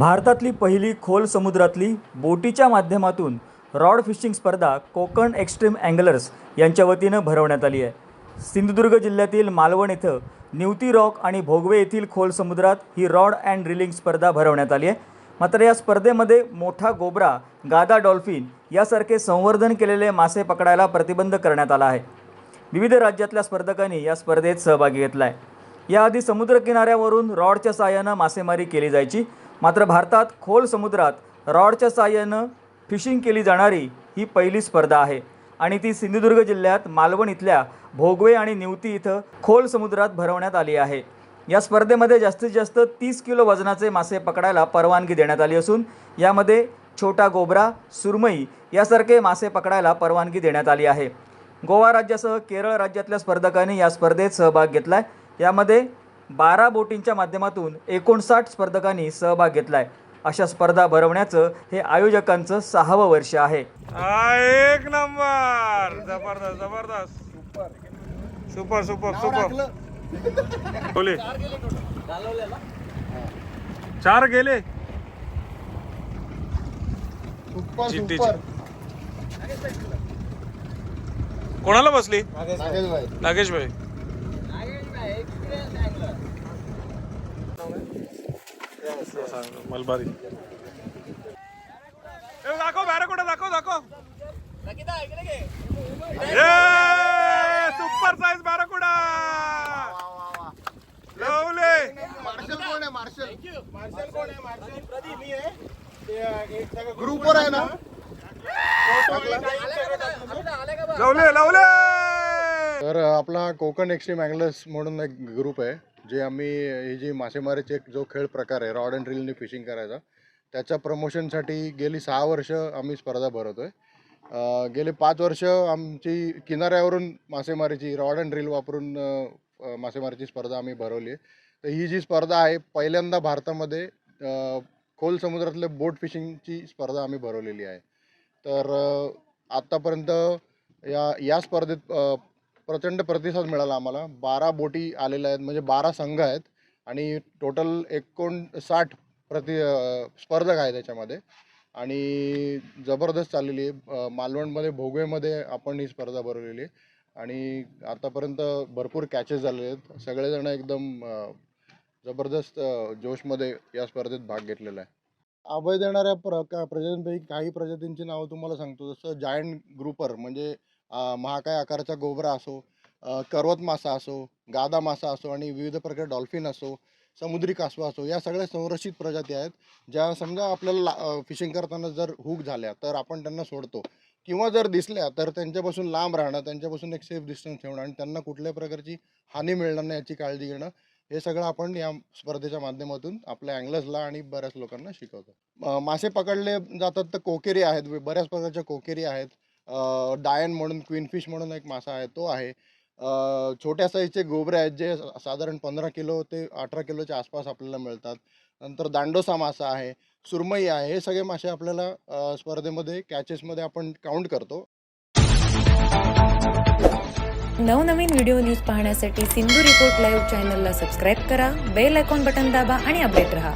भारतातली पहिली खोल समुद्रातली बोटीच्या माध्यमातून रॉड फिशिंग स्पर्धा कोकण एक्स्ट्रीम अँगलर्स यांच्या वतीनं भरवण्यात आली आहे. सिंधुदुर्ग जिल्ह्यातील मालवण इथं निवती रॉक आणि भोगवे येथील खोल समुद्रात ही रॉड अँड रिलिंग स्पर्धा भरवण्यात आली आहे. मात्र या स्पर्धेमध्ये मोठा गोबरा गादा डॉल्फिन यासारखे संवर्धन केलेले मासे पकडायला प्रतिबंध करण्यात आला आहे. विविध राज्यातल्या स्पर्धकांनी या स्पर्धेत सहभागी घेतला आहे याआधी समुद्रकिनाऱ्यावरून रॉडच्या सहाय्यानं मासेमारी केली जायची. मात्र भारतात खोल समुद्रात रॉडच्या साह्यानं फिशिंग केली जाणारी ही पहिली स्पर्धा आहे. आणि ती सिंधुदुर्ग जिल्ह्यात मालवण इथल्या भोगवे आणि निवती इथं खोल समुद्रात भरवण्यात आली आहे. या स्पर्धेमध्ये जास्तीत जास्त तीस किलो वजनाचे मासे पकडायला परवानगी देण्यात आली असून यामध्ये छोटा गोबरा सुरमई यासारखे मासे पकडायला परवानगी देण्यात आली आहे. गोवा राज्यासह केरळ राज्यातल्या स्पर्धकांनी या स्पर्धेत सहभाग घेतला आहे यामध्ये बारा बोटींच्या माध्यमातून एकोणसाठ स्पर्धकांनी सहभाग घेतला आहे अशा स्पर्धा भरवण्याचं हे आयोजकांचं सहावं वर्ष आहे. एक नंबर! जबरदस्त जबरदस्त. Super super super. बोले. चार गेले कोणाला बसली? नागेश भाई नागेश भाई मलबारी. ए, दाखव बारा कुठं दाखव. दाखव सुपर साईज बाराकुडा लवले. मार्शल कोण आहे मार्शल? ग्रुपवर आहे ना? लवले लवले. तर आपला कोकण एक्स्ट्रीम अँगलर्स म्हणून एक ग्रुप आहे. जे आम्ही ही जी मासेमारीचे एक जो खेळ प्रकार आहे रॉड अँड ड्रिलने फिशिंग करायचा त्याच्या प्रमोशनसाठी गेली सहा वर्ष आम्ही स्पर्धा भरवतो आहे गेले पाच वर्ष आमची किनाऱ्यावरून मासेमारीची रॉड अँड रील वापरून मासेमारीची स्पर्धा आम्ही भरवली आहे. तर ही जी स्पर्धा आहे पहिल्यांदा भारतामध्ये खोल समुद्रातले बोट फिशिंगची स्पर्धा आम्ही भरवलेली आहे. तर आत्तापर्यंत या या स्पर्धेत प्रचंड प्रतिसाद मिळाला आम्हाला. बारा बोटी आलेल्या आहेत म्हणजे बारा संघ आहेत आणि टोटल एकोणसाठ प्रति स्पर्धक आहे त्याच्यामध्ये. आणि जबरदस्त चाललेली आहे. मालवणमध्ये भोगवेमध्ये आपण ही स्पर्धा भरवलेली आहे. आणि आतापर्यंत भरपूर कॅचेस झालेले आहेत. सगळेजण एकदम जबरदस्त जोशमध्ये या स्पर्धेत भाग घेतलेला आहे. अभय देणाऱ्या प्र का- प्रजातींपैकी काही प्रजातींची नावं तुम्हाला सांगतो. जसं जायंट ग्रुपर म्हणजे महाकाय आकाराचा गोबरा असो करवत मासा असो गादा मासा असो आणि विविध प्रकार डॉल्फिन असो समुद्री कासवा असो या सगळ्या संरक्षित प्रजाती आहेत ज्या समजा आपल्याला फिशिंग करताना जर हुक झाल्या तर आपण त्यांना सोडतो. किंवा जर दिसल्या तर त्यांच्यापासून लांब राहणं त्यांच्यापासून एक सेफ डिस्टन्स ठेवणं आणि त्यांना कुठल्याही प्रकारची हानी मिळणार नाही याची काळजी घेणं हे सगळं आपण या स्पर्धेच्या माध्यमातून आपल्या अँगलर्सला आणि बऱ्याच लोकांना शिकवतो. मासे पकडले जातात तर कोकेरी आहेत बऱ्याच प्रकारच्या कोकेरी आहेत. डायन म्हणून क्वीनफिश म्हणून एक मासा आहे तो आहे. छोट्या साईजचे गोबरे आहेत जे साधारण पंधरा किलो ते अठरा किलोच्या आसपास आपल्याला मिळतात. नंतर दांडोसा मासा आहे सुरमई आहे हे सगळे मासे आपल्याला स्पर्धेमध्ये कॅचेसमध्ये आपण काउंट करतो. नवनवीन व्हिडिओ न्यूज पाहण्यासाठी सिंधू रिपोर्ट लाईव्ह चॅनलला सबस्क्राईब करा बेल आयकॉन बटन दाबा आणि अपडेट रहा.